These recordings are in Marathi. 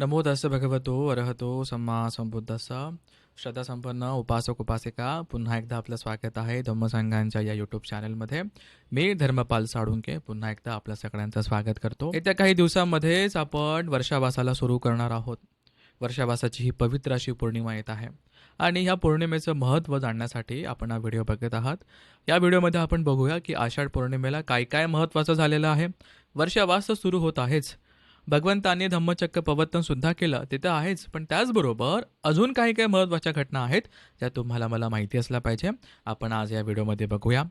नमो दस भगवतो अरहतो सम्मा संबुद्धस श्रद्धासंपन्न उपासक उपासिका पुन्हा एकदा आपलं स्वागत आहे धम्मसंघांच्या या यूट्यूब चॅनलमध्ये मी धर्मपाल साळुंके पुन्हा एकदा आपल्या सगळ्यांचं स्वागत करतो. येत्या काही दिवसांमध्येच आपण वर्षावासाला सुरू करणार आहोत. वर्षावासाची ही पवित्र अशी पौर्णिमा येत आहे. आणि ह्या पौर्णिमेचं महत्त्व जाणण्यासाठी आपण हा व्हिडिओ बघत आहात. या व्हिडिओमध्ये आपण बघूया की आषाढ पौर्णिमेला काय काय महत्त्वाचं झालेलं आहे. वर्षावास तर सुरू होत आहेच भगवंताने धम्मचक्र पवर्तन सुद्धा केलं ते तर आहेच. पण त्याचबरोबर अजून काही काही महत्त्वाच्या घटना आहेत ज्या तुम्हाला मला माहिती असल्या पाहिजे. आपण आज या व्हिडिओमध्ये बघूया.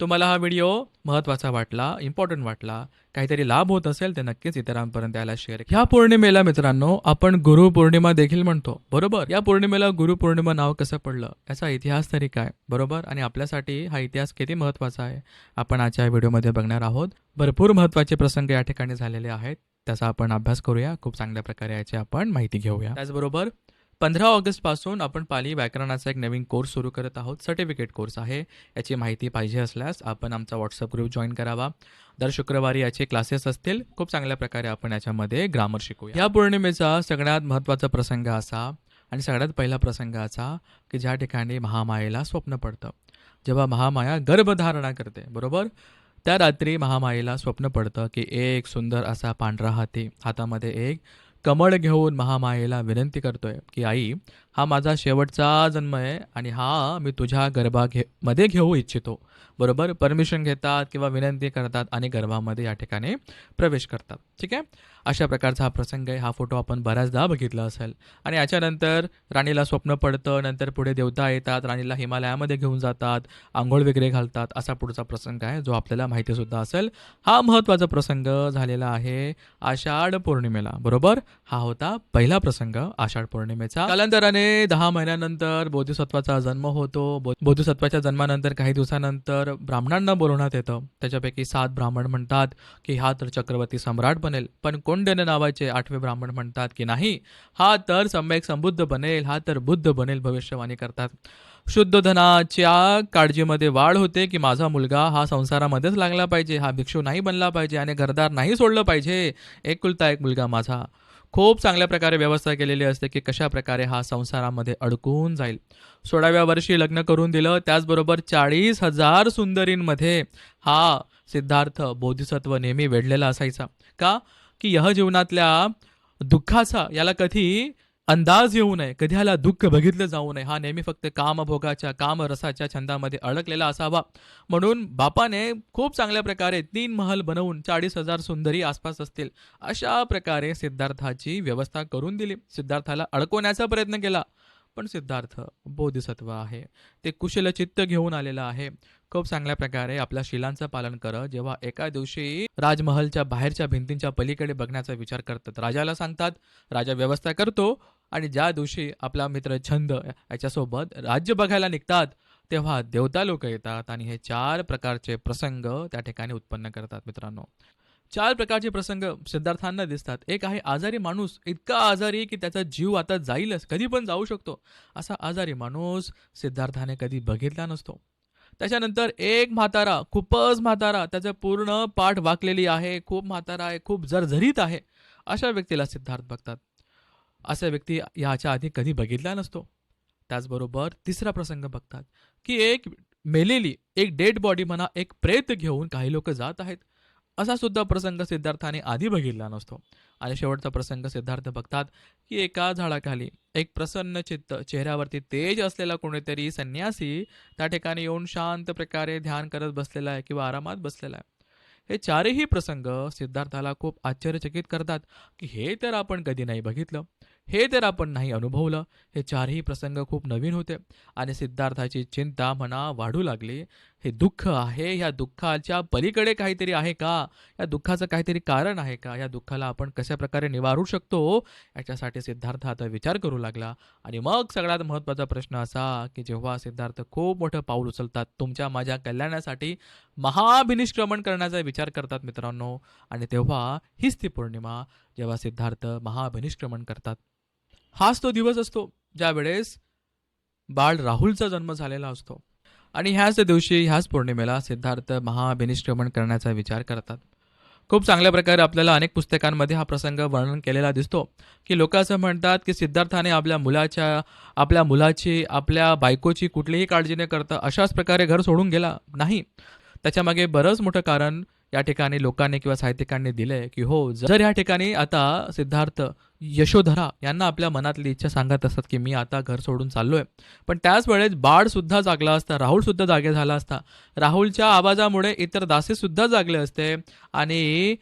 तुम्हाला हा व्हिडिओ महत्त्वाचा वाटला इम्पॉर्टंट वाटला काहीतरी लाभ होत असेल तर नक्कीच इतरांपर्यंत याला शेअर ह्या पौर्णिमेला मित्रांनो आपण गुरुपौर्णिमा देखील म्हणतो. बरोबर? या पौर्णिमेला गुरुपौर्णिमा नाव कसं पडलं? याचा इतिहास तरी काय? बरोबर? आणि आपल्यासाठी हा इतिहास किती महत्त्वाचा आहे? आपण आजच्या व्हिडिओमध्ये बघणार आहोत. भरपूर महत्त्वाचे प्रसंग या ठिकाणी झालेले आहेत. त्याचा आपण अभ्यास करूया. खूप चांगल्या प्रकारे याची आपण माहिती घेऊया. त्याचबरोबर पंधरा ऑगस्टपासून आपण पाली व्याकरणाचा एक नवीन कोर्स सुरू करत आहोत. सर्टिफिकेट कोर्स आहे. याची माहिती पाहिजे असल्यास आपण आमचा व्हॉट्सअप ग्रुप जॉईन करावा. दर शुक्रवारी याचे क्लासेस असतील. खूप चांगल्या प्रकारे आपण याच्यामध्ये ग्रामर शिकूया. या पौर्णिमेचा सगळ्यात महत्त्वाचा प्रसंग असा आणि सगळ्यात पहिला प्रसंग असा की ज्या ठिकाणी महामायेला स्वप्न पडतं. जेव्हा महामाया गर्भधारणा करते. बरोबर? त्या रात्री महामायेला स्वप्न पडतं की एक सुंदर असा पांढरा हाती हातामध्ये एक कमळ घेऊन महामायेला विनंती करतोय की आई हा माझा शेवटचा जन्म आहे आणि हा मी तुझ्या गर्भा घे मध्ये घेऊ इच्छितो. बरोबर? परमिशन घेतात किंवा विनंती करतात आणि गर्भामध्ये या ठिकाणी प्रवेश करतात. ठीक आहे? अशा प्रकारचा हा प्रसंग आहे. हा फोटो आपण बऱ्याचदा बघितला असेल. आणि याच्यानंतर राणीला स्वप्न पडतं नंतर पुढे देवता येतात राणीला हिमालयामध्ये घेऊन जातात आंघोळ वगैरे घालतात असा पुढचा प्रसंग आहे जो आपल्याला माहितीसुद्धा असेल. हा महत्त्वाचा प्रसंग झालेला आहे आषाढ पौर्णिमेला बरोबर? हा होता पहिला प्रसंग आषाढ पौर्णिमेचा. कालांतराने दहा महिन्यानंतर बोधिसत्वाचा जन्म होतो. बो- बोधिसत्वाच्या जन्मानंतर काही दिवसानंतर ब्राह्मणांना बोलवण्यात येतं. त्याच्यापैकी सात ब्राह्मण म्हणतात की हा तर चक्रवर्ती सम्राट बनेल. पण कौंडन्य नावाचे आठवे ब्राह्मण म्हणतात की नाही? हा तर सम्यक संबुद्ध बनेल हा तर बुद्ध बनेल भविष्यवाणी करतात. शुद्ध धनाच्या काळजीमध्ये वाढ होते की माझा मुलगा हा संसारामध्येच लागला पाहिजे हा भिक्षू नाही बनला पाहिजे आणि घरदार नाही सोडलं पाहिजे. एकुलता एक मुलगा माझा. खूप चांगल्या प्रकारे व्यवस्था केलेली असते की कशा प्रकारे हा संसारामध्ये अडकून जाईल. सोळाव्या वर्षी लग्न करून दिलं त्याचबरोबर चाळीस हजार सुंदरींमध्ये हा सिद्धार्थ बोधिसत्व नेहमी वेढलेला असायचा. का? की यह जीवनातल्या दुःखाचा याला कधी अंदाज येऊ नये कधी ह्याला दुःख बघितलं जाऊ नये हा नेहमी फक्त कामभोगाच्या कामरसाच्या छंदामध्ये अडकलेला असावा. म्हणून बापाने खूप चांगल्या प्रकारे तीन महल बनवून चाळीस हजार सुंदरी आसपास असतील अशा प्रकारे सिद्धार्थाची व्यवस्था करून दिली. सिद्धार्थाला अडकवण्याचा प्रयत्न केला पण सिद्धार्थ बोधिसत्व आहे. ते कुशल चित्त घेऊन आलेलं आहे. खूप चांगल्या प्रकारे आपल्या शिलांचं पालन करत जेव्हा एका दिवशी राजमहलच्या बाहेरच्या भिंतींच्या पलीकडे बघण्याचा विचार करतात. राजाला सांगतात राजा व्यवस्था करतो आणि ज्या दिवशी आपला मित्र छंद याच्यासोबत राज्य बघायला निघतात तेव्हा देवता लोक येतात आणि हे चार प्रकारचे प्रसंग त्या ठिकाणी उत्पन्न करतात मित्रांनो. चार प्रकारचे प्रसंग सिद्धार्थांना दिसतात. एक आहे आजारी माणूस इतका आजारी की त्याचा जीव आता जाईलच कधी पण जाऊ शकतो. असा आजारी माणूस सिद्धार्थाने कधी बघितला नसतो. त्याच्यानंतर एक म्हातारा खूपच म्हातारा त्याचं पूर्ण पाठ वाकलेली आहे खूप म्हातारा आहे खूप झरझरीत आहे अशा व्यक्तीला सिद्धार्थ बघतात. असा व्यक्ती याच्या आधी कधी बघितला नसतो. त्याचबरोबर तिसरा प्रसंग बघतात की एक मेलेली एक डेड बॉडी म्हणा एक प्रेत घेऊन काही लोक जात आहेत. असा सुद्धा प्रसंग सिद्धार्थाने आधी बघितला नसतो. आणि शेवटचा प्रसंग सिद्धार्थ बघतात की एका झाडाखाली एक प्रसन्न चित्त चेहऱ्यावरती तेज असलेला कोणीतरी संन्यासी त्या ठिकाणी येऊन शांत प्रकारे ध्यान करत बसलेला आहे किंवा आरामात बसलेला आहे. हे चारही प्रसंग सिद्धार्थाला खूप आश्चर्यचकित करतात की हे तर आपण कधी नाही बघितलं हे तर आपण नाही अनुभवलं हे चारही प्रसंग खूप नवीन होते आणि सिद्धार्थाची चिंता म्हणा वाढू लागली हे दुःख आहे ह्या दुःखाच्या पलीकडे काहीतरी आहे का? या दुःखाचं काहीतरी कारण आहे का? या दुःखाला आपण कशा प्रकारे निवारू शकतो? याच्यासाठी सिद्धार्थ आता विचार करू लागला. आणि मग सगळ्यात महत्त्वाचा प्रश्न असा की जेव्हा सिद्धार्थ खूप मोठं पाऊल उचलतात तुमच्या माझ्या कल्याणासाठी महाभिनिष्क्रमण करण्याचा विचार करतात मित्रांनो. आणि तेव्हा हीच ती पौर्णिमा जेव्हा सिद्धार्थ महाभिनिष्क्रमण करतात. हाच तो दिवस असतो ज्यावेळेस बाळ राहुलचा जन्म झालेला असतो. आणि ह्याच दिवशी ह्याच पौर्णिमेला सिद्धार्थ महाअभिनिष्क्रमण करण्याचा विचार करतात. खूप चांगल्या प्रकारे आपल्याला अनेक पुस्तकांमध्ये हा प्रसंग वर्णन केलेला दिसतो की लोक असं म्हणतात की सिद्धार्थाने आपल्या मुलाच्या आपल्या मुलाची आपल्या बायकोची कुठलीही काळजी न करता अशाच प्रकारे घर सोडून गेला नाही. त्याच्यामागे बरंच मोठं कारण या ठिकाणी लोकांनी किंवा साहित्यिकांनी दिलंय की हो जर या ठिकाणी आता सिद्धार्थ यशोधरा यांना आपल्या मनातली इच्छा सांगत असतात की मी आता घर सोडून चाललोय पण त्याच वेळेस बाळ सुद्धा जागला असता राहुल सुद्धा जागे झाला असता. राहुलच्या आवाजामुळे इतर दासे सुद्धा जागले असते आणि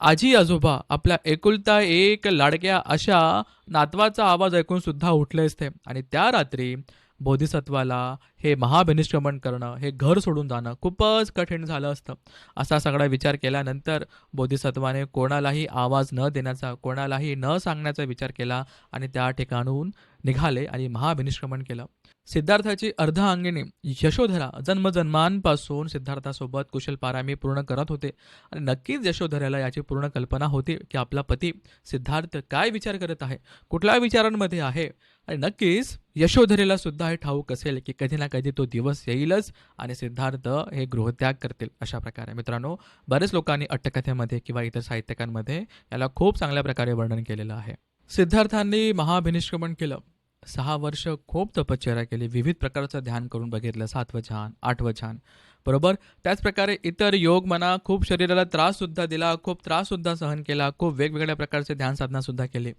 आजी आजोबा आपल्या एकुलता एक लाडक्या अशा नातवाचा आवाज ऐकून सुद्धा उठले असते. आणि त्या रात्री बोधिसत्वाला हे महाभिनिष्क्रमण करणं हे घर सोडून जाणं खूपच कठीण झालं असतं. असा सगळा विचार केल्यानंतर बोधिसत्वाने कोणालाही आवाज न देण्याचा कोणालाही न सांगण्याचा विचार केला आणि त्या ठिकाणून निघाले आणि महाभिनिष्क्रमण केलं. सिद्धार्थाची अर्धांगिनी यशोधरा जन्मजन्मांपासून सिद्धार्थासोबत कुशल पारामी पूर्ण करत होते. आणि नक्कीच यशोधऱ्याला याची पूर्ण कल्पना होती की आपला पती सिद्धार्थ काय विचार करत आहे कुठल्या विचारांमध्ये आहे. आणि नक्कीच यशोधरेला सुद्धा हे ठाऊक असेल की कधी ना कधी तो दिवस येईलच आणि सिद्धार्थ हे गृहत्याग करतील. अशा प्रकारे मित्रांनो बरेच लोकांनी अट्टकथेमध्ये किंवा इतर साहित्यकांमध्ये याला खूप चांगल्या प्रकारे वर्णन केलेलं आहे. सिद्धार्थांनी महाभिनिष्क्रमण केलं. सहा वर्ष खूप तपश्चर्या केली विविध प्रकारचं ध्यान करून बघितलं सातवं छान आठवं छान. बरोबर? त्याचप्रकारे इतर योग म्हणा खूप शरीराला त्राससुद्धा दिला खूप त्राससुद्धा सहन केला खूप वेगवेगळ्या प्रकारचे ध्यान साधनासुद्धा केली.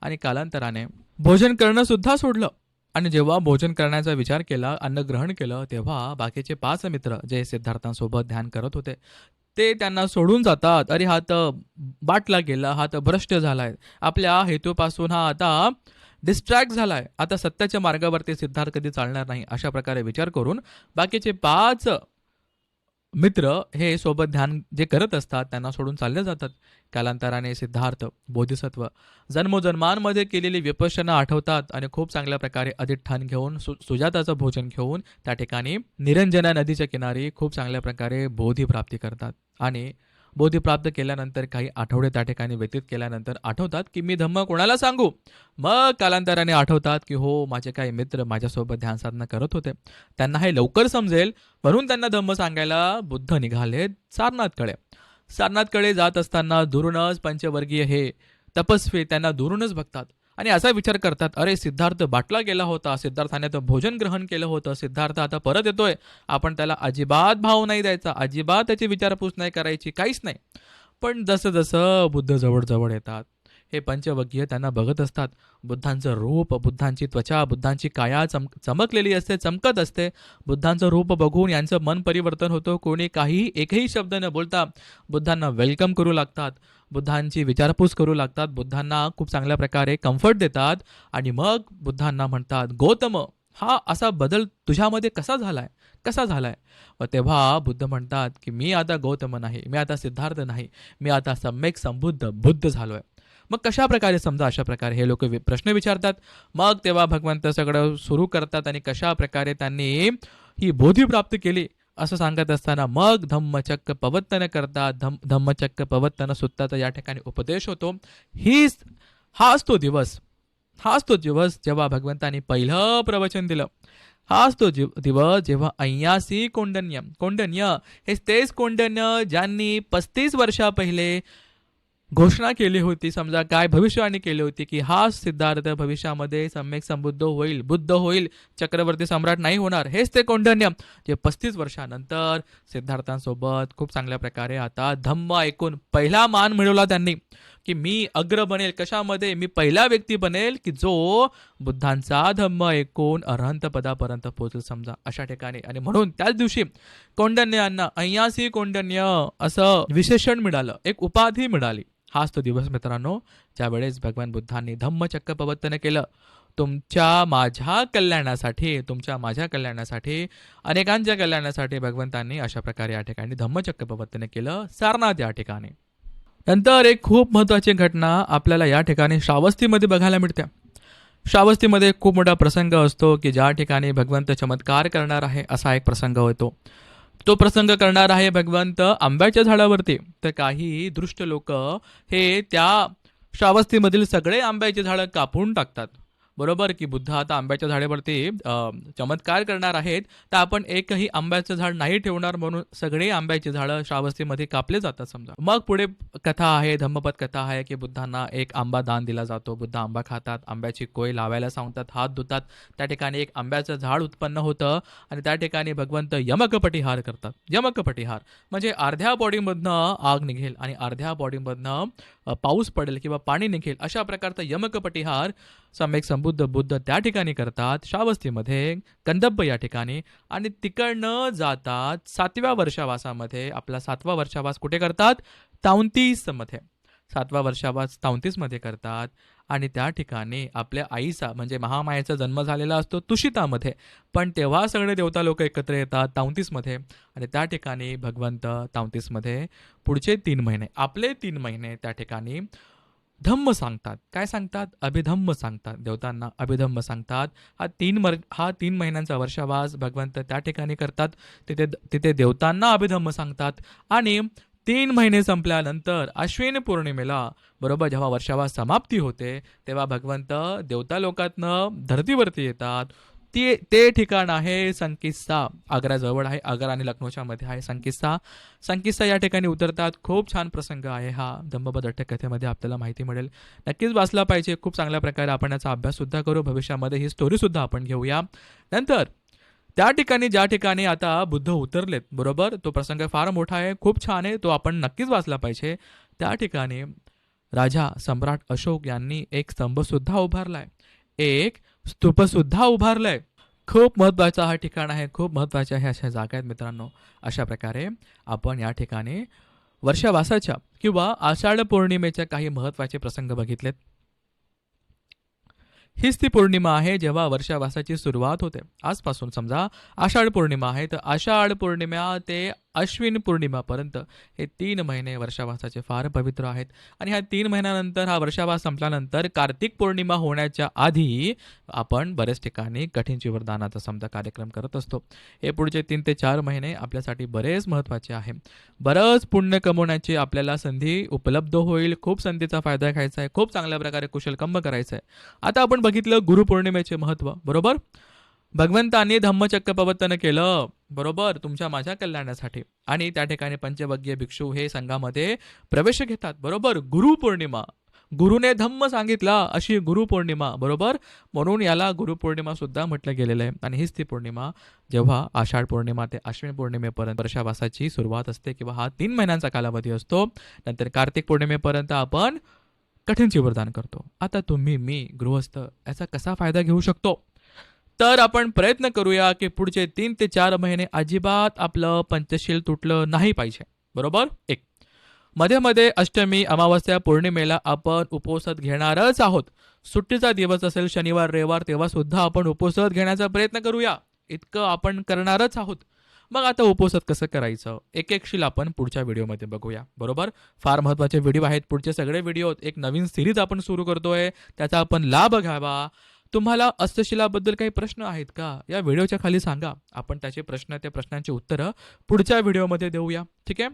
आणि कालांतराने भोजन करणंसुद्धा सोडलं. आणि जेव्हा भोजन करण्याचा विचार केला अन्न ग्रहण केलं तेव्हा बाकीचे पाच मित्र जे सिद्धार्थांसोबत ध्यान करत होते ते त्यांना सोडून जातात. अरे हा तर बाटला गेला हा तर भ्रष्ट झालाय. आपल्या हेतूपासून हा आता डिस्ट्रॅक्ट झालाय. आता सत्याच्या मार्गावरती सिद्धार्थ कधी चालणार नाही अशा प्रकारे विचार करून बाकीचे पाच मित्र हे सोबत ध्यान जे करत असतात त्यांना सोडून चालले जातात. कालांतराने सिद्धार्थ बोधिसत्व. जन्मोजन्मांमध्ये केलेली विपश्यना आठवतात आणि खूप चांगल्या प्रकारे अधिष्ठान घेऊन सु सुजाताचं भोजन घेऊन त्या ठिकाणी निरंजना नदीच्या किनारी खूप चांगल्या प्रकारे बोधी प्राप्ती करतात. आणि बोधी प्राप्त केल्यानंतर काही आठवडे त्या ठिकाणी व्यतीत केल्यानंतर आठवतात की मी धम्म कोणाला सांगू? मग कालांतराने आठवतात की हो माझे काही मित्र माझ्यासोबत ध्यान साधना करत होते. त्यांना हे लवकर समजेल. म्हणून त्यांना धम्म सांगायला बुद्ध निघाले सारनाथकडे सारनाथकडे जात असताना दुरूनच पंचवर्गीय हे तपस्वी त्यांना दुरूनच बघतात. आणि असा विचार करतात अरे सिद्धार्थ बाटला गेला होता सिद्धार्थाने तर भोजन ग्रहण केलं होतं सिद्धार्थ आता परत येतोय आपण त्याला अजिबात भाव नाही द्यायचा अजिबात त्याची विचारपूस नाही करायची काहीच नाही. पण जसं जसं बुद्ध जवळ जवळ येतात हे पंचवकीय त्यांना बघत असतात. बुद्धांचं रूप बुद्धांची त्वचा बुद्धांची काया चम चमकलेली असते चमकत असते. बुद्धांचं रूप बघून यांचं मन परिवर्तन होतं. कोणी काही एकही शब्द न बोलता बुद्धांना वेलकम करू लागतात. बुद्धांची विचारपूस करू लागतात. बुद्धांना खूप चांगल्या प्रकारे कम्फर्ट देतात. आणि मग बुद्धांना म्हणतात गौतम हा असा बदल तुझ्यामध्ये कसा झालाय? कसा झालाय? व तेव्हा बुद्ध म्हणतात की मी आता गौतम नाही. मी आता सिद्धार्थ नाही. मी आता सम्यक संबुद्ध बुद्ध झालोय. मग कशा प्रकारे समजा अशा प्रकारे हे लोक प्रश्न विचारतात? मग तेव्हा भगवंत सगळं सुरू करतात आणि कशा प्रकारे त्यांनी ही बोधी प्राप्त केली असं सांगत असताना मग धम्मचक्क पवत्तन करता धम धम्मचक्क पवत्तन सुत्ताचा या ठिकाणी उपदेश होतो. हीच हाच तो दिवस. हाच तो दिवस जेव्हा भगवंतानी पहिलं प्रवचन दिलं. हाच तो जीव दिवस जेव्हा अय्यासी कोंडन्य कोंडन्य हे तेच कोंडन्य ज्यांनी पस्तीस वर्षा पहिले घोषणा केली होती समजा काय भविष्यवाणी केली होती की हा सिद्धार्थ भविष्यामध्ये सम्यक संबुद्ध होईल बुद्ध होईल चक्रवर्ती सम्राट नाही होणार हेच ते कौंडन्य जे पस्तीस वर्षानंतर सिद्धार्थांसोबत खूप चांगल्या प्रकारे आता धम्म ऐकून पहिला मान मिळवला त्यांनी की मी अग्र बनेल कशामध्ये? मी पहिला व्यक्ती बनेल की जो बुद्धांचा धम्म ऐकून अरहंत पदापर्यंत पोहोचेल समजा अशा ठिकाणी. आणि म्हणून त्याच दिवशी कौंडन्यांना अय्यासी कौंडन्य असं विशेषण मिळालं एक उपाधी मिळाली. हाच तो दिवस मित्रांनो ज्यावेळेस भगवान बुद्धांनी धम्मचक्र प्रवर्तन केलं. तुमच्या माझ्या कल्याणासाठी तुमच्या माझ्या कल्याणासाठी अनेकांच्या कल्याणासाठी भगवंतांनी अशा प्रकारे या ठिकाणी धम्मचक्र प्रवर्तन केलं. सारनाथ या ठिकाणी. नंतर एक खूप महत्त्वाची घटना आपल्याला या ठिकाणी श्रावस्तीमध्ये बघायला मिळते. श्रावस्तीमध्ये खूप मोठा प्रसंग असतो की ज्या ठिकाणी भगवंत चमत्कार करणार आहे असा एक प्रसंग होतो. तो प्रसंग करणार आहे भगवंत आंब्याच्या झाडावरती. तर काही दृष्ट लोक हे त्या श्रावस्तीमधील सगळे आंब्याची झाडं कापून टाकतात. बरोबर की बुद्ध आता आंब्याच्या झाडावरती चमत्कार करणार आहेत. तर आपण एकही आंब्याचं झाड नाही ठेवणार म्हणून सगळे आंब्याची झाडं श्रावस्तीमध्ये कापले जातात समजा. मग पुढे कथा आहे धम्मपद कथा आहे की बुद्धांना एक आंबा दान दिला जातो. बुद्ध आंबा खातात आंब्याची कोय लावायला सांगतात हात धुतात. त्या ठिकाणी एक आंब्याचं झाड उत्पन्न होतं आणि त्या ठिकाणी भगवंत यमकपटिहार करतात. यमकपटिहार म्हणजे अर्ध्या बॉडीमधनं आग निघेल आणि अर्ध्या बॉडीमधनं पाऊस पडेल किंवा पाणी निघेल अशा प्रकारचा यमकपटिहार सम्यक संबुद्ध बुद्ध त्या ठिकाणी करतात श्रावस्तीमध्ये कंदब्ब या ठिकाणी. आणि तिकडनं जातात सातव्या वर्षावासामध्ये आपला सातवा वर्षावास कुठे करतात? तावतीसमध्ये सातवा वर्षावास तावंतीसमध्ये करतात. आणि त्या ठिकाणी आपल्या आईचा म्हणजे महामायाचा जन्म झालेला असतो तुषितामध्ये. पण तेव्हा सगळे देवता लोक एकत्र येतात तावंतीसमध्ये आणि त्या ठिकाणी भगवंत तावतीसमध्ये पुढचे तीन महिने आपले तीन महिने त्या ठिकाणी धम्म सांगतात. काय सांगतात? अभिधम्म सांगतात. देवतांना अभिधम्म सांगतात. हा तीन मर हा तीन महिन्यांचा वर्षावास भगवंत त्या ठिकाणी करतात. तिथे तिथे देवतांना अभिधम्म सांगतात. आणि तीन महिने संपल्यानंतर अश्विन पौर्णिमेला बरोबर जेव्हा वर्षावास समाप्ती होते तेव्हा भगवंत देवता लोकातनं धरतीवरती येतात. ते ते ठिकाण आहे संकिस्ता. आग्राजवळ आहे. आग्रा आणि लखनौच्या मध्ये आहे संकिस्ता. संकिस्ता या ठिकाणी उतरतात. खूप छान प्रसंग आहे हा. धम्मपद कथेमध्ये आपल्याला माहिती मिळेल. नक्कीच वाचला पाहिजे. खूप चांगल्या प्रकारे आपण याचा अभ्याससुद्धा करू. भविष्यामध्ये ही स्टोरीसुद्धा आपण घेऊया. नंतर त्या ठिकाणी ज्या ठिकाणी आता बुद्ध उतरलेत बरोबर? तो प्रसंग फार मोठा आहे. खूप छान आहे. तो आपण नक्कीच वाचला पाहिजे. त्या ठिकाणी राजा सम्राट अशोक यांनी एक स्तंभसुद्धा उभारला आहे एक स्तूपसुद्धा उभारलंय. खूप महत्त्वाचा हा ठिकाण आहे खूप महत्त्वाच्या ह्या अशा जागा आहेत मित्रांनो. अशा प्रकारे आपण या ठिकाणी वर्षावासाच्या किंवा आषाढ पौर्णिमेच्या काही महत्त्वाचे प्रसंग बघितलेत. हीच ती पौर्णिमा आहे जेव्हा वर्षावासाची सुरुवात होते. आजपासून समजा आषाढ पौर्णिमा आहे तर आषाढ पौर्णिमा ते अश्विन पौर्णिमापर्यंत हे तीन महिने वर्षावासाचे फार पवित्र आहेत. आणि ह्या तीन महिन्यानंतर हा वर्षावास संपल्यानंतर कार्तिक पौर्णिमा होण्याच्या आधी आपण बऱ्याच ठिकाणी कठीण जीवरदानाचा समजा कार्यक्रम करत असतो. हे पुढचे तीन ते चार महिने आपल्यासाठी बरेच महत्त्वाचे आहे. बरंच पुण्य कमवण्याची आपल्याला संधी उपलब्ध होईल. खूप संधीचा फायदा घ्यायचा आहे. खूप चांगल्या प्रकारे कुशलकंब करायचं आहे. आता आपण बघितलं गुरुपौर्णिमेचे महत्त्व. बरोबर? भगवंतांनी धम्मचक्र प्रवर्तन केलं. बरोबर? तुमच्या माझ्या कल्याणासाठी. आणि त्या ठिकाणी पंचवग्य भिक्षू हे संघामध्ये प्रवेश घेतात. बरोबर? गुरुपौर्णिमा गुरुने धम्म सांगितला अशी गुरुपौर्णिमा बरोबर? म्हणून याला गुरुपौर्णिमा सुद्धा म्हटलं गेलेलं आहे. आणि हीच ती पौर्णिमा. जेव्हा आषाढ पौर्णिमा ते अश्विन पौर्णिमेपर्यंत वर्षावासाची सुरुवात असते किंवा हा तीन महिन्यांचा कालावधी असतो नंतर कार्तिक पौर्णिमेपर्यंत आपण कठीण शिवरदान करतो. आता तुम्ही मी गृहस्थ याचा कसा फायदा घेऊ शकतो? तर आपण प्रयत्न करूया की पुढचे तीन ते चार महिने अजिबात आपलं पंचशील तुटलं नाही पाहिजे. बरोबर? एक. मध्ये मध्ये अष्टमी अमावस्या पौर्णिमेला आपण उपवासात घेणारच आहोत. सुट्टीचा दिवस असेल शनिवार रविवार तेव्हा सुद्धा आपण उपवासात घेण्याचा प्रयत्न करूया. इतकं आपण करणारच आहोत. मग आता उपवासात कसं करायचं? एक एकशील आपण पुढच्या व्हिडिओमध्ये बघूया. बरोबर? फार महत्त्वाचे व्हिडिओ आहेत पुढचे सगळे व्हिडिओ. एक नवीन सिरीज आपण सुरू करतोय. त्याचा आपण लाभ घ्यावा. तुम्हाला अस्तशिलाबद्दल काही प्रश्न आहेत का? या व्हिडिओच्या खाली सांगा. आपण त्याचे प्रश्न त्या प्रश्नांची उत्तरं पुढच्या व्हिडिओमध्ये देऊया. ठीक आहे?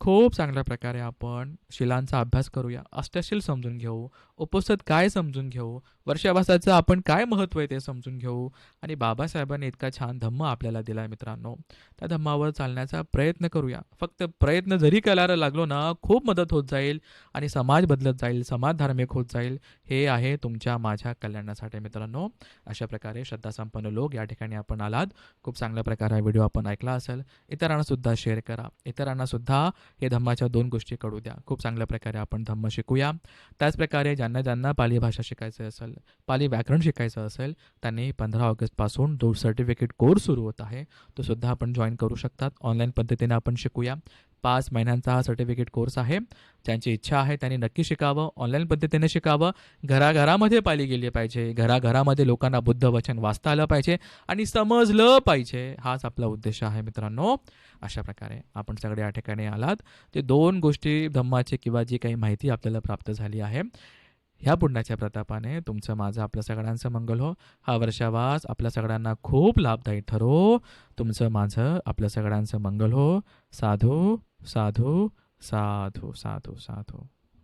खूप चांगल्या प्रकारे आपण शिलांचा अभ्यास करूया. अष्टशील समजून घेऊ. उपस्थित काय समजून घेऊ? वर्षावासाचं आपण काय महत्त्व आहे ते समजून घेऊ? आणि बाबासाहेबांनी इतका छान धम्म आपल्याला दिला आहे मित्रांनो. त्या धम्मावर चालण्याचा प्रयत्न करूया. फक्त प्रयत्न जरी करायला लागलो ना खूप मदत होत जाईल आणि समाज बदलत जाईल समाज धार्मिक होत जाईल. हे आहे तुमच्या माझ्या कल्याणासाठी मित्रांनो. अशा प्रकारे श्रद्धासंपन्न लोक या ठिकाणी आपण आलात. खूप चांगल्या प्रकारे हा व्हिडिओ आपण ऐकला असेल. इतरांनासुद्धा शेअर करा. इतरांनासुद्धा हे धम्माच्या दोन गोष्टी कळू द्या. खूप चांगल्या प्रकारे आपण धम्म शिकूया. त्याचप्रकारे ज्यांना ज्यांना पाली भाषा शिकायचं असेल पाली व्याकरण शिकायचं असेल त्यांनी पंधरा ऑगस्टपासून जो सर्टिफिकेट कोर्स सुरू होत आहे. तो सुद्धा आपण जॉईन करू शकतात. ऑनलाईन पद्धतीने आपण शिकूया. पाच महिन्यांचा हा सर्टिफिकेट कोर्स आहे. ज्यांची इच्छा आहे त्यांनी नक्की शिकावं. ऑनलाईन पद्धतीने शिकावं. घराघरामध्ये पाली गेली पाहिजे. घराघरामध्ये लोकांना बुद्ध वचन वाचता आलं पाहिजे आणि समजलं पाहिजे. हाच आपला उद्देश आहे मित्रांनो. अशा प्रकारे आपण सगळे या ठिकाणी आलात. ते दोन गोष्टी धम्माची किंवा जी काही माहिती आपल्याला प्राप्त झाली आहे ह्या पुण्याच्या प्रतापाने तुमचं माझं आपल्या सगळ्यांचं मंगल हो. हा वर्षावास आपल्या सगळ्यांना खूप लाभदायी ठरो. तुमचं माझं आपल्या सगळ्यांचं मंगल हो. साधू साधू साधू साधू साधू.